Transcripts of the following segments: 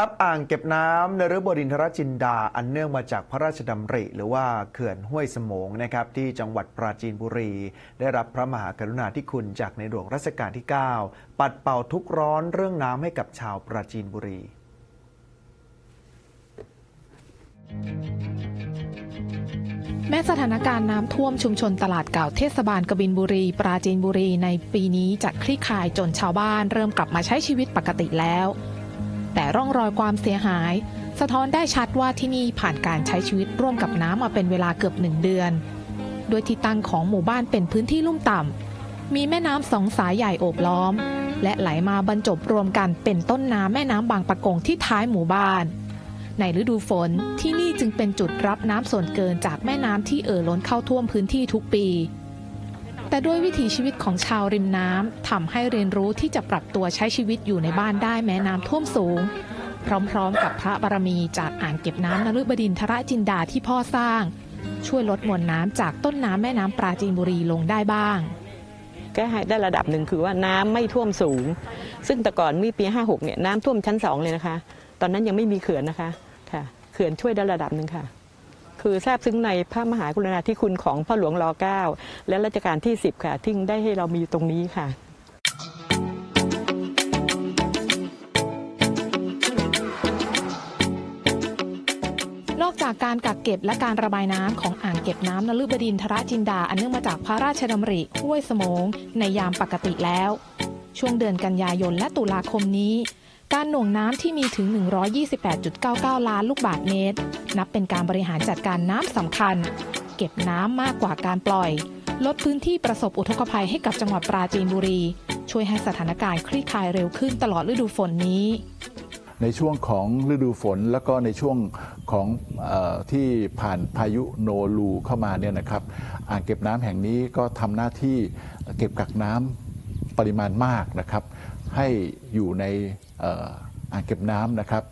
ครับอ่างเก็บน้ำนฤบดินทรจินดา อันเนื่องมาจากพระราชดำริ หรือว่าเขื่อนห้วยสมงนะครับที่จังหวัดปราจีนบุรี ได้รับพระมหากรุณาธิคุณจากในหลวงรัชกาลที่ 9 ปัดเป่าทุกขร้อนเรื่องน้ำให้กับชาวปราจีนบุรีแม้สถานการณ์น้ำท่วมชุมชนตลาดเก่าเทศบาลกบินบุรี ปราจีนบุรีในปีนี้จะคลี่คลายจนชาวบ้านเริ่มกลับมาใช้ชีวิตปกติแล้ว แต่ร่องรอยความเสียหาย สะท้อนได้ชัดว่าที่นี่ผ่านการใช้ชีวิตร่วมกับน้ำมาเป็นเวลาเกือบหนึ่งเดือน โดยที่ตั้งของหมู่บ้านเป็นพื้นที่ลุ่มต่ำ มีแม่น้ำสองสายใหญ่โอบล้อม และไหลมาบรรจบรวมกันเป็นต้นน้ำแม่น้ำบางปะกงที่ท้ายหมู่บ้าน ในฤดูฝนที่นี่จึงเป็นจุดรับน้ำส่วนเกินจากแม่น้ำที่เอ่อล้นเข้าท่วมพื้นที่ทุกปี แต่ด้วยวิถีชีวิตของชาวริมน้ำทำให้เรียนรู้ที่จะปรับตัวใช้ชีวิตอยู่ในบ้านได้แม้น้ำท่วมสูง พร้อมๆ กับพระบารมีจากอ่างเก็บน้ำนฤบดินทรจินดาที่พ่อสร้าง ช่วยลดมวลน้ำจากต้นน้ำแม่น้ำปราจีนบุรีลงได้บ้างแก้ให้ได้ระดับหนึ่งคือว่าน้ำไม่ท่วมสูง ซึ่งแต่ก่อนมื่อปี 56เนี่ยน้ำท่วมชั้น2เลยนะคะ ตอนนั้นยังไม่มีเขื่อนนะคะค่ะ เขื่อนช่วยได้ระดับหนึ่งค่ะ คือทราบซึ้งในพระมหากรุณาธิคุณของพ่อหลวงรอ9และรัชกาลที่ 10 ค่ะที่ได้ให้เรามีตรงนี้ค่ะ นอกจากการกักเก็บและการระบายน้ำของอ่างเก็บน้ำนฤบดินทรจินดา อันเนื่องมาจากพระราชดำริห้วยสมงในยามปกติแล้ว ช่วงเดือนกันยายนและตุลาคมนี้ การหน่วงน้ำที่มีถึง 128.99 ล้านลูกบาศก์เมตร นับเป็นการบริหารจัดการน้ำสำคัญ เก็บน้ำมากกว่าการปล่อย ลดพื้นที่ประสบอุทกภัยให้กับจังหวัดปราจีนบุรี ช่วยให้สถานการณ์คลี่คลายเร็วขึ้นตลอดฤดูฝนนี้ ในช่วงของฤดูฝนแล้วก็ในช่วงของออที่ผ่านพายุโนลูเข้ามาเนี่ยนะครับอ่างเก็บน้ำแห่งนี้ก็ทำหน้าที่เก็บกักน้ำปริมาณมากนะครับ ให้อยู่ในอ่ออ่างเก็บน้ำนะครับ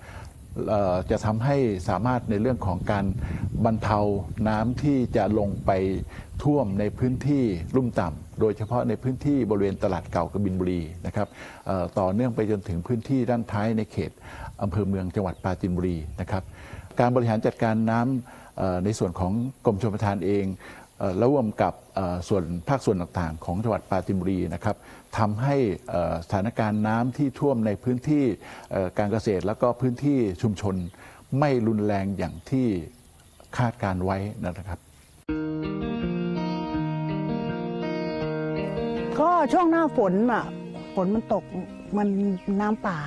จะทำให้สามารถในเรื่องของการบรรเทาน้ำที่จะลงไปท่วมในพื้นที่ลุ่มต่ำโดยเฉพาะในพื้นที่บริเวณตลาดเก่ากบินบุรีนะครับต่อเนื่องไปจนถึงพื้นที่ด้านท้ายในเขตอำเภอเมืองจังหวัดปราจีนบุรีนะครับ การบริหารจัดการน้ำในส่วนของกรมชลประทานเอง ร่วมกับส่วนภาคส่วนต่างๆ ของจังหวัดปราจีนบุรีนะครับทำให้สถานการณ์น้ำที่ท่วมในพื้นที่การเกษตร แล้วก็พื้นที่ชุมชนไม่รุนแรงอย่างที่คาดการไว้นะครับ ก็ช่วงหน้าฝนอะฝนมันตกมันน้ำป่า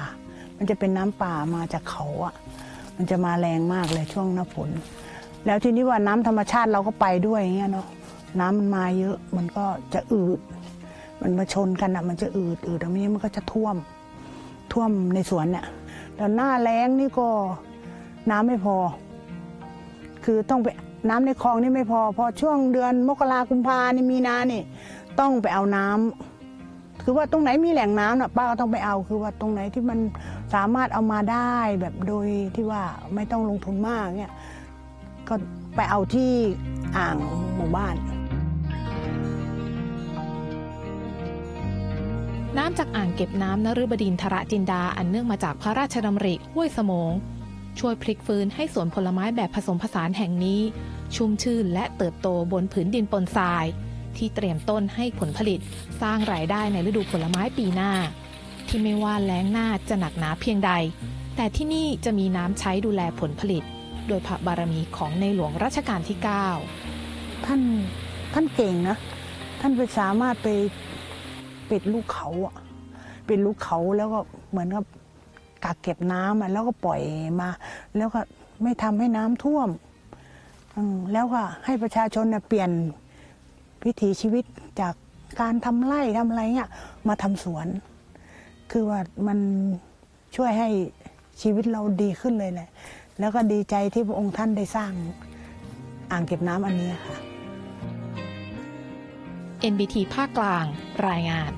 มันจะเป็นน้ำป่ามาจากเขาอะมันจะมาแรงมากเลยช่วงหน้าฝน แล้วทีนี้ว่าน้ำธรรมชาติเราก็ไปด้วยอย่างเงี้ยเนาะน้ำมันมาเยอะมันก็จะอืด มันมาชนกันอะ มันจะอืดอืดอันนี้มันก็จะท่วมท่วมในสวนเนี่ยแล้วหน้าแล้งนี่ก็น้ำไม่พอ คือต้องไปน้ำในคลองนี่ไม่พอ พอช่วงเดือนมกรากุมภานี่มีนานี่ ต้องไปเอาน้ำคือว่าตรงไหนมีแหล่งน้ำน่ะป้าก็ต้องไปเอาคือว่าตรงไหนที่มันสามารถเอามาได้แบบโดยที่ว่าไม่ต้องลงทุนมากเนี่ย ก็ไปเอาที่อ่างหมู่บ้าน น้ำจากอ่างเก็บน้ำนฤบดินทระจินดาอันเนื่องมาจากพระราชดำริห้วยสมง ช่วยพลิกฟื้นให้สวนผลไม้แบบผสมผสานแห่งนี้ ชุ่มชื่นและเติบโตบนผืนดินปนทราย ที่เตรียมต้นให้ผลผลิตสร้างรายได้ในฤดูผลไม้ปีหน้า ที่ไม่ว่าแล้งหน้าจะหนักหนาเพียงใด แต่ที่นี่จะมีน้ำใช้ดูแลผลผลิต โดยพระบารมีของในหลวงรัชกาลที่ 9 ท่านท่านเก่งนะ ท่านไปสามารถไปปิดลูกเขาอะปิดลูกเขาแล้วก็เหมือนกับกักเก็บน้ำอะแล้วก็ปล่อยมา แล้วก็ไม่ทำให้น้ำท่วม แล้วก็ให้ประชาชนเปลี่ยนวิถีชีวิตจากการทำไร่ทำอะไรเงี้ยมาทำสวน คือว่ามันช่วยให้ชีวิตเราดีขึ้นเลยแหละ แล้วก็ดีใจที่พระองค์ท่านได้สร้างอ่างเก็บน้ำอันนี้ค่ะ NBT ภาคกลางรายงาน